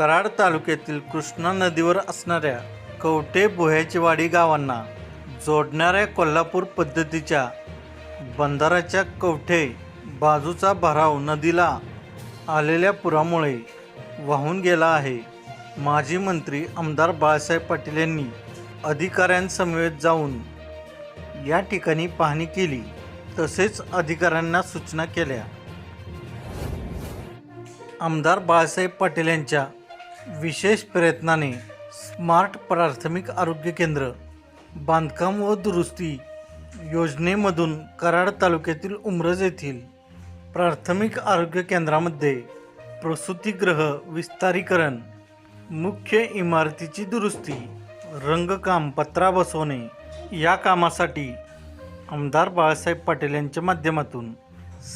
कराड तालुक्यातील कृष्णा नदीवर असणाऱ्या कवठे बोह्याचीवाडी गावांना जोडणाऱ्या कोल्हापूर पद्धतीच्या बंधाराच्या कवठे बाजूचा भराव नदीला आलेल्या पुरामुळे वाहून गेला आहे. माजी मंत्री आमदार बाळासाहेब पाटील यांनी अधिकाऱ्यांसमवेत जाऊन या ठिकाणी पाहणी केली. तसेच अधिकाऱ्यांना सूचना केल्या. आमदार बाळासाहेब पाटील यांच्या विशेष प्रयत्नाने स्मार्ट प्राथमिक आरोग्य केंद्र बांधकाम व दुरुस्ती योजनेमधून कराड तालुक्यातील उमरज येथील प्राथमिक आरोग्य केंद्रामध्ये प्रसूतीगृह विस्तारीकरण मुख्य इमारतीची दुरुस्ती रंगकाम पत्रा बसवणे या कामासाठी आमदार बाळासाहेब पाटील यांच्या माध्यमातून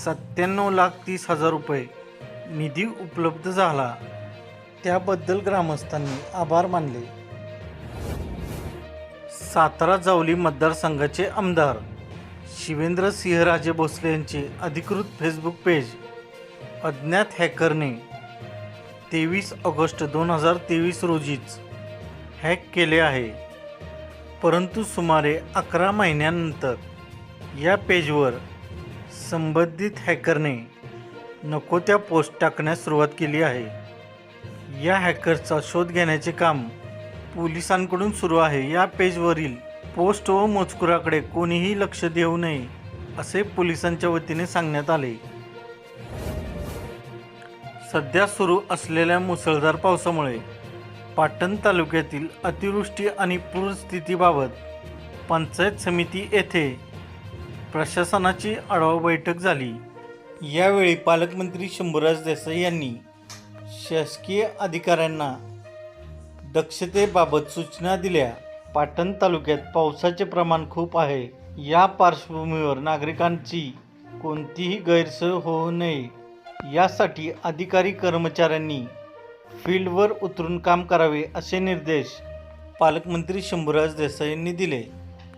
सत्त्याण्णव लाख तीस हजार रुपये निधी उपलब्ध झाला. त्याबद्दल ग्रामस्थांनी आभार मानले. सातारा जावली मतदारसंघाचे आमदार शिवेंद्र सिंहराजे भोसले यांचे अधिकृत फेसबुक पेज अज्ञात हॅकरने तेवीस ऑगस्ट दोन हजार तेवीस रोजीच हॅक केले आहे. परंतु सुमारे अकरा महिन्यानंतर या पेजवर संबंधित हॅकरने नको त्या पोस्ट टाकण्यास सुरुवात केली आहे. या हॅकरचा शोध घेण्याचे काम पोलिसांकडून सुरू आहे. या पेजवरील पोस्ट व मजकुराकडे कोणीही लक्ष देऊ नये असे पोलिसांच्या वतीने सांगण्यात आले. सध्या सुरू असलेल्या मुसळधार पावसामुळे पाटण तालुक्यातील अतिवृष्टी आणि पूरस्थितीबाबत पंचायत समिती येथे प्रशासनाची आढावा बैठक झाली. यावेळी पालकमंत्री शंभूराज देसाई यांनी शासकीय अधिकाऱ्यांना दक्षतेबाबत सूचना दिल्या. पाटण तालुक्यात पावसाचे प्रमाण खूप आहे. या पार्श्वभूमीवर नागरिकांची कोणतीही गैरसोय होऊ नये. यासाठी अधिकारी कर्मचाऱ्यांनी फील्डवर उतरून काम करावे असे निर्देश पालकमंत्री शंभूराज देसाई यांनी दिले.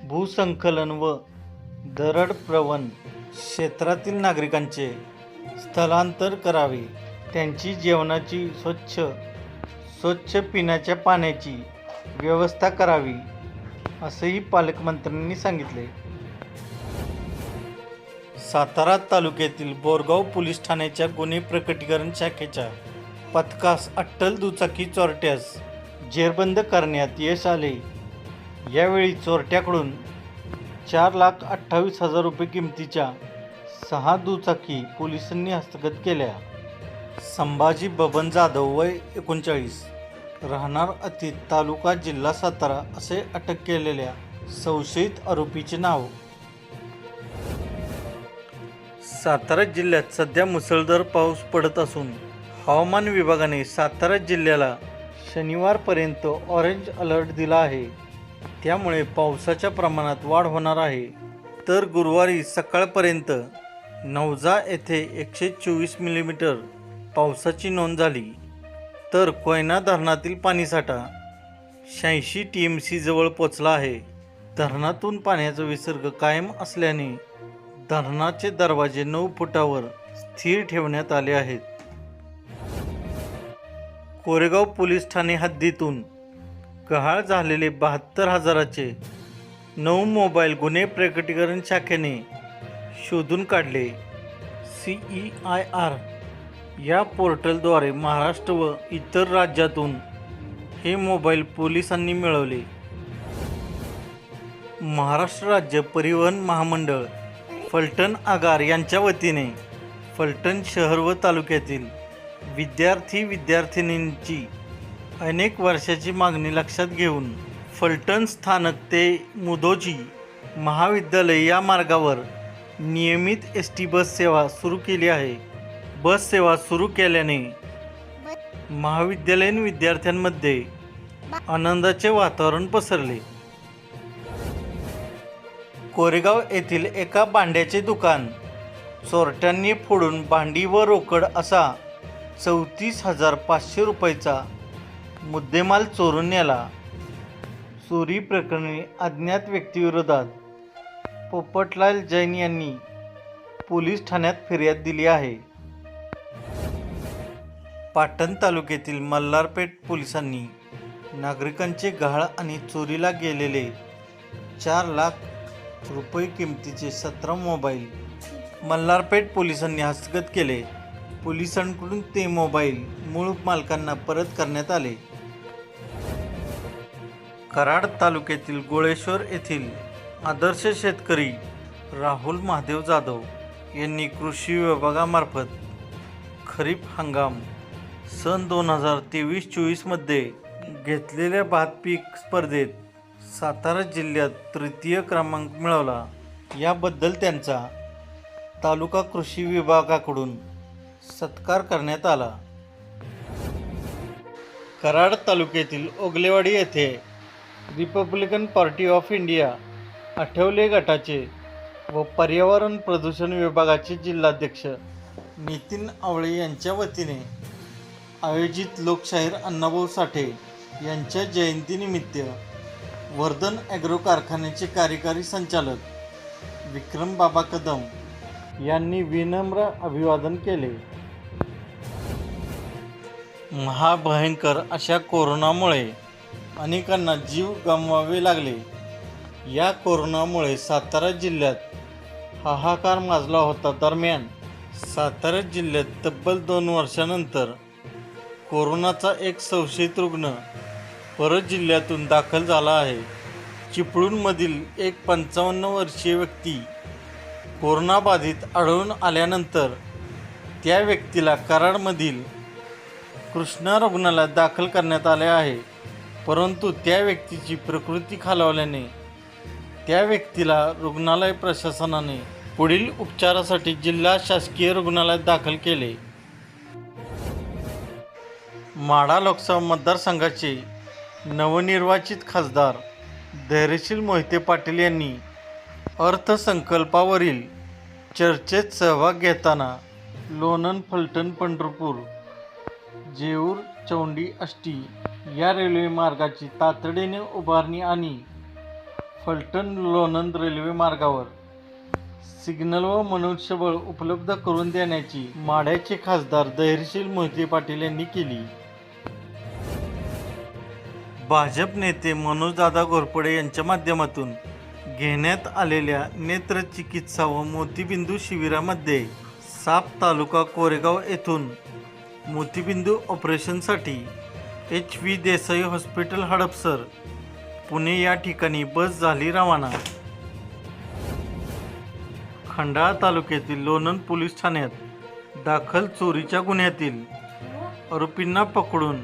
भूसंकलन व दरड प्रवण क्षेत्रातील नागरिकांचे स्थलांतर करावे. त्यांची जेवणाची स्वच्छ स्वच्छ पिण्याच्या पाण्याची व्यवस्था करावी असंही पालकमंत्र्यांनी सांगितले. सातारा तालुक्यातील बोरगाव पोलीस ठाण्याच्या गुन्हे प्रकटीकरण शाखेच्या पथकास अट्टल दुचाकी चोरट्यास जेरबंद करण्यात यश आले. यावेळी चोरट्याकडून चार लाख अठ्ठावीस हजार रुपये किमतीच्या सहा दुचाकी पोलिसांनी हस्तगत केल्या. संभाजी बबन जाधव वय एकोणचाळीस. राहणार अतीत तालुका जिल्हा सातारा असे अटक केलेल्या संशयित आरोपीचे नाव. सातारा जिल्ह्यात सध्या मुसळधार पाऊस पडत असून हवामान विभागाने सातारा जिल्ह्याला शनिवारपर्यंत ऑरेंज अलर्ट दिला आहे. त्यामुळे पावसाच्या प्रमाणात वाढ होणार आहे. तर गुरुवारी सकाळपर्यंत नवजा येथे एकशे चोवीस मिलीमीटर पावसाची नोंद झाली तर कोयना धरणातील पाणीसाठा शहाऐंशी टी एम सी जवळ पोचला आहे. धरणातून पाण्याचा विसर्ग कायम असल्याने धरणाचे दरवाजे नऊ फुटावर स्थिर ठेवण्यात आले आहेत. कोरेगाव पोलीस ठाणे हद्दीतून गहाळ झालेले बहात्तर हजाराचे नऊ मोबाईल गुन्हे प्रकटीकरण शाखेने शोधून काढले. सी ई आय आर या पोर्टलद्वारे महाराष्ट्र व इतर राज्यातून हे मोबाईल पोलिसांनी मिळवले. महाराष्ट्र राज्य परिवहन महामंडळ फलटण आगार यांच्या वतीने फलटण शहर व तालुक्यातील विद्यार्थी विद्यार्थिनींची अनेक वर्षाची मागणी लक्षात घेऊन फलटण स्थानक ते मुदोजी महाविद्यालय या मार्गावर नियमित एस टी बस सेवा सुरू केली आहे. बस सेवा सुरू केल्याने महाविद्यालयीन विद्यार्थ्यांमध्ये आनंदाचे वातावरण पसरले. कोरेगाव येथील एका भांड्याचे दुकान चोरट्यांनी फोडून भांडी व रोकड असा चौतीस हजार पाचशे रुपयाचा मुद्देमाल चोरून नेला. चोरी प्रकरणी अज्ञात व्यक्तीविरोधात पोपटलाल जैन यांनी पोलीस ठाण्यात फिर्याद दिली आहे. पाटण तालुक्यातील मल्हारपेठ पोलिसांनी नागरिकांचे गहाळ आणि चोरीला गेलेले चार लाख रुपये किमतीचे सतरा मोबाईल मल्हारपेठ पोलिसांनी हस्तगत केले. पोलिसांकडून ते मोबाईल मूळ मालकांना परत करण्यात आले. कराड तालुक्यातील गोळेश्वर येथील आदर्श शेतकरी राहुल महादेव जाधव यांनी कृषी विभागामार्फत खरीप हंगाम सन दोन हजार तेवीस चोवीसमध्ये घेतलेल्या भात पीक स्पर्धेत सातारा जिल्ह्यात तृतीय क्रमांक मिळवला. याबद्दल त्यांचा तालुका कृषी विभागाकडून सत्कार करण्यात आला. कराड तालुक्यातील ओगलेवाडी येथे Republican Party of India Athawale गटाचे व पर्यावरण प्रदूषण विभागाचे जिल्हाध्यक्ष नितीन आवळे यांच्या वतीने आयोजित लोकशाहीर अण्णाभाऊ साठे यांच्या जयंतीनिमित्त वर्धन ॲग्रो कारखान्याचे कार्यकारी संचालक विक्रम बाबा कदम यांनी विनम्र अभिवादन केले. महाभयंकर अशा कोरोनामुळे अनेकांना जीव गमवावे लागले. या कोरोनामुळे सातारा जिल्ह्यात हाहाकार माजला होता दरम्यान. सातारा जिल्ह्यात तब्बल दोन वर्षानंतर कोरोनाचा एक संशयित रुग्ण परत जिल्ह्यातून दाखल झाला आहे. चिपळूणमधील एक पंचावन्न वर्षीय व्यक्ती कोरोनाबाधित आढळून आल्यानंतर त्या व्यक्तीला कराडमधील कृष्णा रुग्णालयात दाखल करण्यात आले आहे. परंतु त्या व्यक्तीची प्रकृती खालावल्याने त्या व्यक्तीला रुग्णालय प्रशासनाने पुढील उपचारासाठी जिल्हा शासकीय रुग्णालयात दाखल केले. माढा लोकसभा मतदारसंघाचे नवनिर्वाचित खासदार धैर्यशील मोहिते पाटील यांनी अर्थसंकल्पावरील चर्चेत सहभाग घेताना लोणंद फलटण पंढरपूर जेऊर चौंडी आष्टी या रेल्वे मार्गाची तातडीने उभारणी आणि फलटण लोणंद रेल्वे मार्गावर सिग्नल व मनुष्यबळ उपलब्ध करून देण्याची माढ्याचे खासदार धैर्यशील मोहिते पाटील यांनी केली. भाजप नेते मनोजदादा घोरपडे यांच्या माध्यमातून घेण्यात आलेल्या नेत्रचिकित्सा व मोतीबिंदू शिबिरामध्ये साप तालुका कोरेगाव येथून मोतीबिंदू ऑपरेशनसाठी H V Desai hospital Hadapsar Pune या ठिकाणी बस झाली रवाना. खंडाळा तालुक्यातील लोणंद पोलीस ठाण्यात दाखल चोरीच्या गुन्ह्यातील आरोपींना पकडून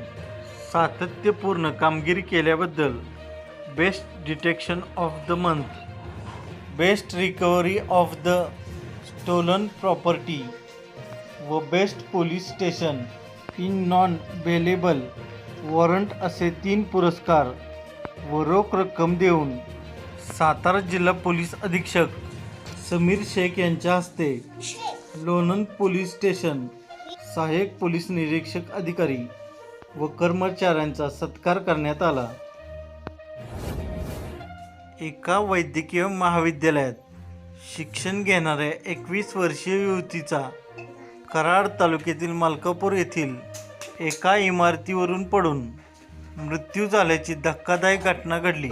सातत्यपूर्ण कामगिरी केल्याबद्दल best detection of the month best recovery of the stolen property व best police station in non bailable warrant असे तीन पुरस्कार व रोख रक्कम देऊन सातारा जिल्हा पोलीस अधीक्षक समीर शेख यांच्या हस्ते लोणंद पोलीस स्टेशन सहाय्यक पोलीस निरीक्षक अधिकारी व कर्मचाऱ्यांचा सत्कार करण्यात आला. एका वैद्यकीय महाविद्यालयात शिक्षण घेणाऱ्या एकवीस वर्षीय युवतीचा कराड तालुक्यातील मालकापूर येथील एका इमारतीवरून पडून मृत्यू झाल्याची धक्कादायक घटना घडली.